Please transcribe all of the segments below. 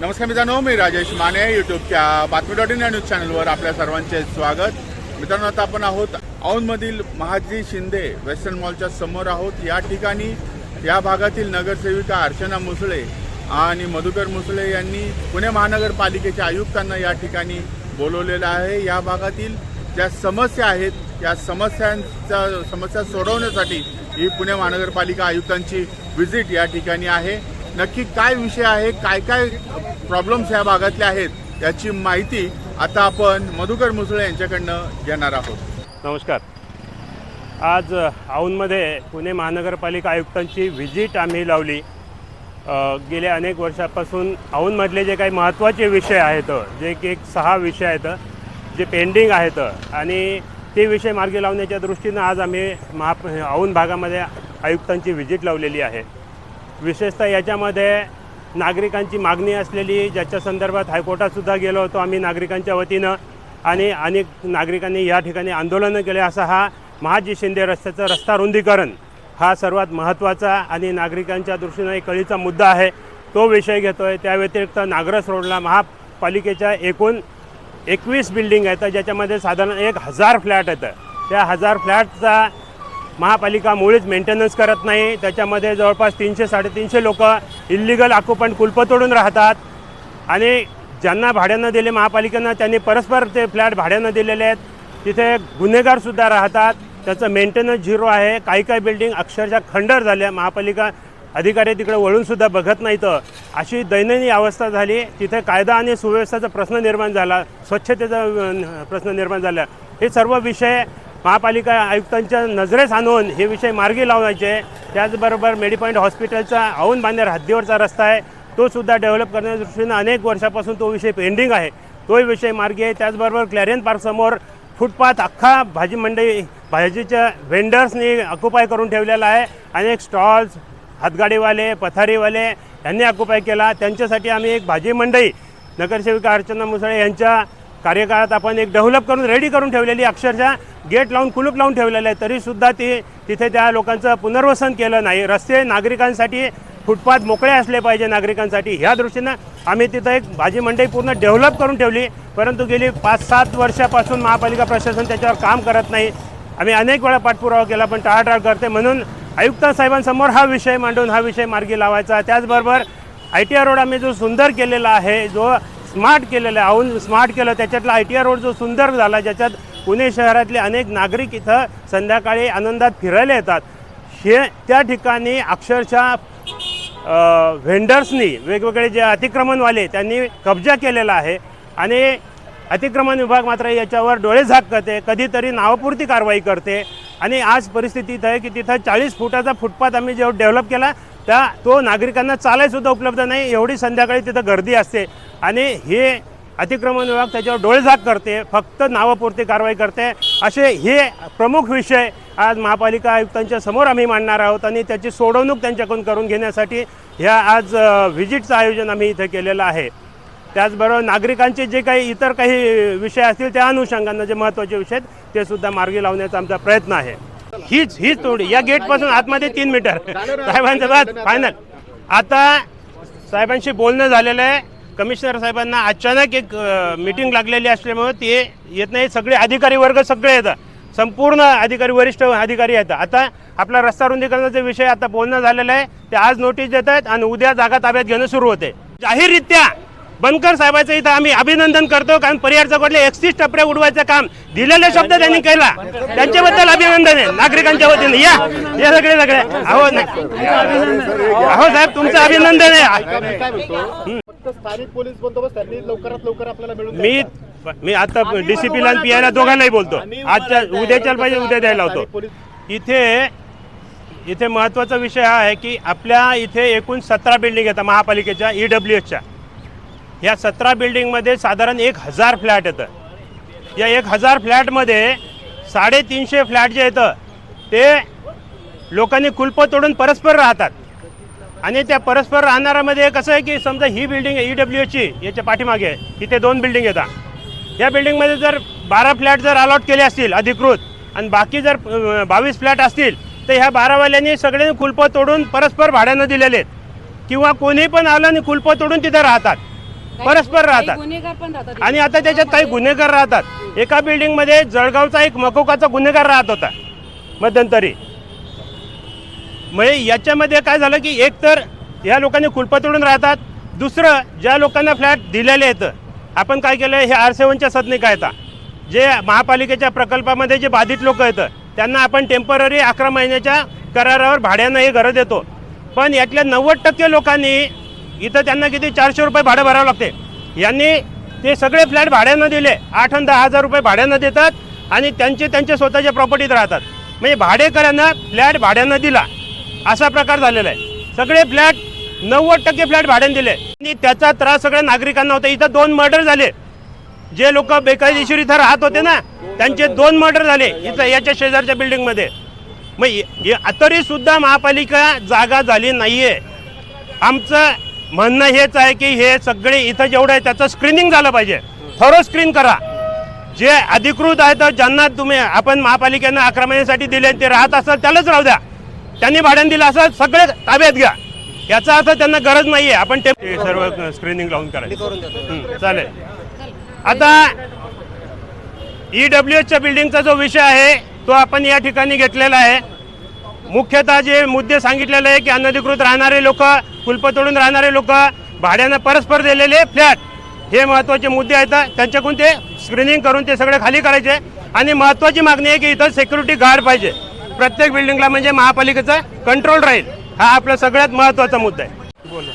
नमस्कार मित्रांनो मी राजेश माने युट्यूबच्या बातमी डॉट इन या न्यूज चॅनलवर आपल्या सर्वांचे स्वागत. मित्रांनो आता आपण आहोत औंधमधील महाजी शिंदे वेस्टर्न मॉलच्या समोर आहोत. या ठिकाणी या भागातील नगरसेविका अर्चना मुसळे आणि मधुकर मुसळे यांनी पुणे महानगरपालिकेच्या आयुक्तांना या ठिकाणी बोलवलेलं आहे. या भागातील ज्या समस्या आहेत या समस्यांचा समस्या सोडवण्यासाठी ही पुणे महानगरपालिका आयुक्तांची व्हिजिट या ठिकाणी आहे. नक्की काय विषय आहे काय काय प्रॉब्लेम्स या भागातले आहेत याची माहिती आता आपण मधुकर मुसळे यांच्याकडनं घेणार आहोत. नमस्कार. आज औंधमध्ये पुणे महानगरपालिका आयुक्तांची व्हिजिट आम्ही लावली. गेल्या अनेक वर्षापासून औंधमधले जे काही महत्त्वाचे विषय आहेत जे की एक सहा विषय आहेत जे पेंडिंग आहेत आणि ते विषय मार्गी लावण्याच्या दृष्टीनं आज आम्ही महा औंध भागामध्ये आयुक्तांची व्हिजिट लावलेली आहे. विशेषतः याच्यामध्ये नागरिकांची मागणी असलेली ज्याच्या संदर्भात हायकोर्टातसुद्धा गेलो होतो आम्ही नागरिकांच्या वतीनं. आणि अनेक नागरिकांनी या ठिकाणी आंदोलनं केले असा हा महाजी शिंदे रस्त्याचं रस्ता रुंदीकरण हा सर्वात महत्त्वाचा आणि नागरिकांच्या दृष्टीनं एक कळीचा मुद्दा आहे. तो विषय घेतो आहे त्या व्यतिरिक्त नागरस रोडला महापालिकेच्या एकूण एकवीस बिल्डिंग आहेत ज्याच्यामध्ये साधारण एक हजार फ्लॅट आहेत. त्या हजार फ्लॅटचा महापालिका मुळीच मेंटेनन्स करत नाही. त्याच्यामध्ये जवळपास तीनशे साडेतीनशे लोक इल्लिगल आकुपंट कुलपतोडून राहतात. आणि ज्यांना भाड्यानं दिले महापालिकेनं त्यांनी परस्पर ते फ्लॅट भाड्यानं दिलेले आहेत. तिथे गुन्हेगारसुद्धा राहतात. त्याचं मेंटेनन्स झिरो आहे. काही काही बिल्डिंग अक्षरशः खंडर झाल्या. महापालिका अधिकारी तिकडे वळूनसुद्धा बघत नाहीत. अशी दैनंदिन अवस्था झाली. तिथे कायदा आणि सुव्यवस्थेचा प्रश्न निर्माण झाला. स्वच्छतेचा प्रश्न निर्माण झाला. हे सर्व विषय महापालिका आयुक्तांच्या नजरेस आणून हे विषय मार्गी लावायचे त्याचबरोबर मेडिपॉईंट हॉस्पिटलचा औन बांधेर हद्दीवरचा रस्ता आहे. तो सुद्धा डेव्हलप करण्याच्या दृष्टीनं अनेक वर्षापासून तो विषय पेंडिंग आहे. तोही विषय मार्गी आहे. त्याचबरोबर क्लॅरियन पार्कसमोर फुटपाथ अख्खा भाजी मंडई भाजीच्या व्हेंडर्सनी ऑक्युपाय करून ठेवलेला आहे. अनेक स्टॉल्स हातगाडीवाले पथारीवाले यांनी ऑक्युपाय केला. त्यांच्यासाठी आम्ही एक भाजी मंडई नगरसेविका अर्चना मुसळे यांच्या कार्यकाळात आपण एक डेव्हलप करून रेडी करून ठेवलेली अक्षरशः गेट लावून कुलूप लावून ठेवलेलं आहे. तरीसुद्धा ती तिथे त्या लोकांचं पुनर्वसन केलं नाही. रस्ते नागरिकांसाठी फुटपाथ मोकळे असले पाहिजे नागरिकांसाठी. ह्या दृष्टीनं आम्ही तिथं एक भाजी मंडई पूर्ण डेव्हलप करून ठेवली. परंतु गेली पाच सात वर्षापासून महापालिका प्रशासन त्याच्यावर काम करत नाही. आम्ही अनेक वेळा पाठपुरावा केला पण टाळाटाळ करते. म्हणून आयुक्त साहेबांसमोर हा विषय मांडून हा विषय मार्गी लावायचा. त्याचबरोबर आय टी आर रोड आम्ही जो सुंदर केलेला आहे जो स्मार्ट केलेलं आहे. औंध स्मार्ट केलं त्याच्यातला आय टी आर रोड जो सुंदर झाला ज्याच्यात पुणे शहरातले अनेक नागरिक इथं संध्याकाळी आनंदात फिरायला येतात. हे त्या ठिकाणी अक्षरशः व्हेंडर्सनी वेगवेगळे जे अतिक्रमणवाले त्यांनी कब्जा केलेला आहे. आणि अतिक्रमण विभाग मात्र याच्यावर डोळे झाक करते कधीतरी नावपुरती कारवाई करते. आणि आज परिस्थिती इथं आहे की तिथं चाळीस फुटाचा फुटपाथ आम्ही जेव्हा डेव्हलप केला त्या तो नागरिकांना चालायसुद्धा उपलब्ध नाही. एवढी संध्याकाळी तिथं गर्दी असते. आणि हे अतिक्रमण विभाग त्याच्यावर डोळेझाक करते. फक्त नावापुरती कारवाई करते. असे हे प्रमुख विषय आज महापालिका आयुक्तांच्या समोर आम्ही मांडणार आहोत आणि त्याची सोडवणूक त्यांच्याकडून करून घेण्यासाठी ह्या आज व्हिजिटचं आयोजन आम्ही इथे केलेलं आहे. त्याचबरोबर नागरिकांचे जे काही इतर काही विषय असतील त्या अनुषंगानं जे महत्त्वाचे विषय आहेत ते सुद्धा मार्गी लावण्याचा आमचा प्रयत्न आहे. हीच हीच तोडी. या गेटपासून आतमध्ये तीन मीटर. साहेबांचं बात फायनल आता साहेबांशी बोलणं झालेलं आहे. कमिशनर साहेबांना अचानक एक मीटिंग लागलेली असल्यामुळे ते येत नाही. सगळे अधिकारी वर्ग सगळे येतात संपूर्ण अधिकारी वरिष्ठ अधिकारी येतात आता आपला रस्ता रुंदीकरणाचा विषय आता बोलणं झालेलं आहे. ते आज नोटीस देत आहेत आणि उद्या जागा ताब्यात घेणं सुरू होते. जाहीररित्या बनकर साहेबाचं इथं आम्ही अभिनंदन करतो कारण परिहार चौकातले एकतीस टपऱ्या उडवायचं काम दिलेले शब्द त्यांनी केला. त्यांच्याबद्दल अभिनंदन आहे. नागरिकांच्या वतीने. या या सगळे सगळे. अहो अहो साहेब तुमचं अभिनंदन आहे. स्थानिक पोलीस बंदोबस्त त्यांनी लवकरात लवकर आपल्याला मिळून मी मी आता डीसीपीला आणि पीआयला दोघांनाही बोलतो. आजच्या उद्याच्या पाहिजे उद्या द्यायला होतो इथे इथे महत्त्वाचा विषय हा आहे की आपल्या इथे एकूण सतरा बिल्डिंग येतात महापालिकेच्या ई डब्ल्यू ह्या सतरा बिल्डिंगमध्ये साधारण एक हजार फ्लॅट येतं. या एक हजार फ्लॅटमध्ये साडेतीनशे फ्लॅट जे येतं ते लोकांनी कुलपं तोडून परस्पर राहतात. आणि त्या परस्पर राहणाऱ्यामध्ये कसं आहे की समजा ही बिल्डिंग ई डब्ल्यू एची याच्या पाठीमागे तिथे दोन बिल्डिंग येतात. या बिल्डिंगमध्ये जर बारा फ्लॅट जर अलॉट केले असतील अधिकृत आणि बाकी जर बावीस फ्लॅट असतील तर ह्या बारावाल्यांनी सगळे कुलपं तोडून परस्पर भाड्यानं दिलेले आहेत. किंवा कोणी पण आलं आणि कुलपं तोडून तिथे राहतात. परस्पर राहतात. आणि आता त्याच्यात काही गुन्हेगार राहतात. एका बिल्डिंगमध्ये जळगावचा एक मकोकाचा गुन्हेगार राहत होता. मध्यंतरी. म्हणजे याच्यामध्ये काय झालं की एक तर या लोकांनी कुलपा तोडून राहतात. दुसरं ज्या लोकांना फ्लॅट दिलेले आहेत आपण काय केलं हे आर सेवनच्या सदनिका येतात जे महापालिकेच्या प्रकल्पामध्ये जे बाधित लोक आहेत त्यांना आपण टेंपररी अकरा महिन्याच्या करारावर भाड्यानं हे घरं देतो. पण यातल्या नव्वद टक्के लोकांनी इथं त्यांना किती? चारशे रुपये भाडं भरावं लागते. यांनी ते सगळे फ्लॅट भाड्यानं दिले. आठ आणि दहा हजार रुपये भाड्यानं देतात आणि त्यांचे त्यांच्या स्वतःच्या प्रॉपर्टीत राहतात. म्हणजे भाडेकऱ्यांना फ्लॅट भाड्यानं दिला. असा प्रकार झालेला आहे. सगळे फ्लॅट नव्वद टक्के फ्लॅट भाड्याने दिले. आणि त्याचा त्रास सगळ्या नागरिकांना होता. इथं दोन मर्डर झाले. जे लोक बेकायदेशीर इथं राहत होते ना त्यांचे दोन मर्डर झाले इथं याच्या शेजारच्या बिल्डिंगमध्ये. मग तरी सुद्धा महापालिका जागा झाली नाहीये. आमचं म्हणणं हेच आहे की हे सगळे इथं जेवढं आहे त्याचं स्क्रीनिंग झालं पाहिजे. थरो स्क्रीन करा. जे अधिकृत आहेत ज्यांना तुम्ही आपण महापालिकेनं अकरा महिन्यासाठी दिले ते राहत असाल त्यालाच राहू द्या. त्यांनी भाड्याने दिलं असं सगळे ताब्यात घ्या. याचा अर्थ त्यांना गरज नाहीये. आपण ते सर्व स्क्रीनिंग लावून करायचं. चालेल. आता ई डब्ल्यू एचच्या बिल्डिंगचा जो विषय आहे तो आपण या ठिकाणी घेतलेला आहे. मुख्यतः जे मुद्दे सांगितलेले आहे की अनधिकृत राहणारे लोक कुलप तोडून राहणारे लोक भाड्यानं परस्पर दिलेले फ्लॅट. हे महत्त्वाचे मुद्दे आहेत. त्यांच्याकडून ते स्क्रीनिंग करून ते सगळे खाली करायचे. आणि महत्त्वाची मागणी आहे की इथं सिक्युरिटी गार्ड पाहिजे. प्रत्येक बिल्डिंगला म्हणजे महापालिकेचा कंट्रोल राहील. हा आपला सगळ्यात महत्त्वाचा मुद्दा आहे. बोला.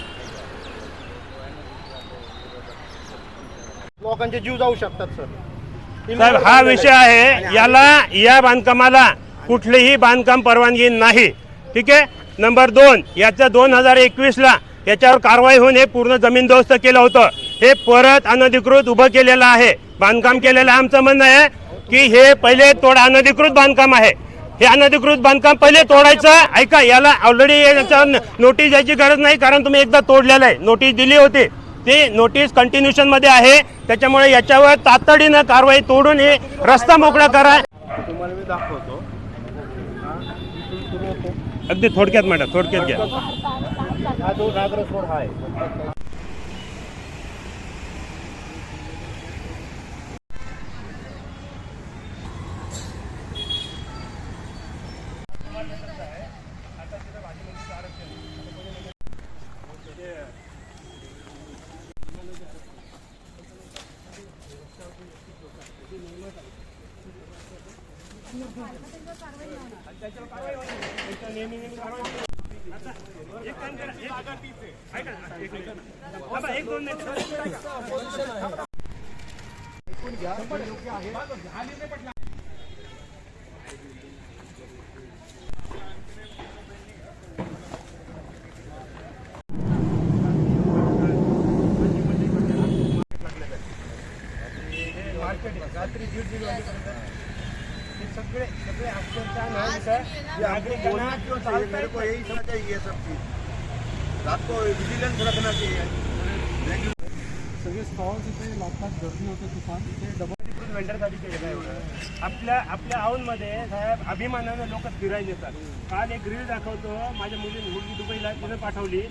लोकांचे जीव जाऊ शकतात सर. साहेब हा विषय आहे. याला या बांधकामाला कुठलीही बांधकाम परवानगी नाही. ठीक आहे? नंबर दोन याचं दोन हजार एकवीसला याच्यावर कारवाई होऊन हे पूर्ण जमीनदोस्त केलं होतं. हे परत अनधिकृत उभं केलेलं आहे. बांधकाम केलेलं आमचं म्हणणं आहे की हे पहिले तोड अनधिकृत बांधकाम आहे. हे अनधिकृत बांधकाम पहिले तोडायचं ऐका याला ऑलरेडी याच्या नोटीस द्यायची गरज नाही कारण तुम्ही एकदा तोडलेलं आहे. नोटीस दिली होती. ती नोटीस कंटिन्युशनमध्ये आहे. त्याच्यामुळे याच्यावर तातडीनं कारवाई तोडून हे रस्ता मोकळा करा. तुम्हाला मी दाखवतो. अगदी थोडक्यात मॅडम थोडक्यात घ्या. हा जो नागरस रोड आहे एक दोन रात्री दीड दीड वाजेपर्यंत हे सगळे सगळे अक्षरशः ना यही समझ चाहिए सब चीज। विजिलेंस रखना चाहिए सगळे स्टॉल्स इथे लागतात गर्दी होते दुकान इथे डबल अधिकृत वेंडरसाठी केलेलं आहे. एवढं. आपल्या आपल्या औंधमध्ये साहेब अभिमानानं लोक फिरायला येतात. काल एक रील दाखवतो. माझ्या मुलीने मुलगी दुबईला तिनं पाठवली.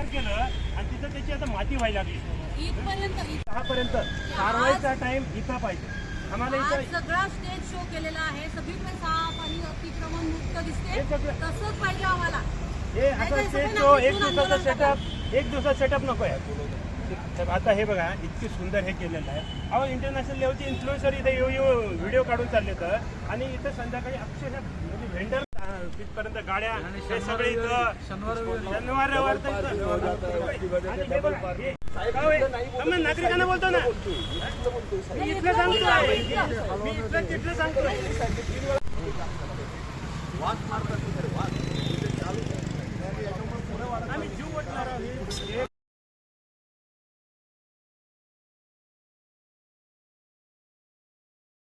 तयार केलं आणि तिथं त्याची आता माती व्हायला लागली. दहापर्यंत कारवाईचा टाइम इथं पाहिजे. आम्हाला आज इथं सगळा स्टेज शो केलेला आहे. सगळीकडे साप आणि अतिक्रमण मुक्त दिसते. हे सगळं- तसंच पाहिजे आम्हाला. हे आता नाही, स्टेज नाही, शो एक दिवसाचा. सेटअप एक दिवसाचा सेटअप नको आहे. आता हे बघा इतकी सुंदर हे केलेलं आहे. अहो इंटरनॅशनल लेवलचे इन्फ्लुएन्सर इथे येऊ येऊ व्हिडिओ काढून चालले तर. आणि इथं संध्याकाळी अक्षरशः म्हणजे व्हेंडर तिथपर्यंत गाड्या हे सगळे इथं शनिवार नागरिकांना बोलतो ना. मी इथलं सांगतो मी इथलं तिथलं सांगतो. वास मारतात आम्ही जीव वाटणार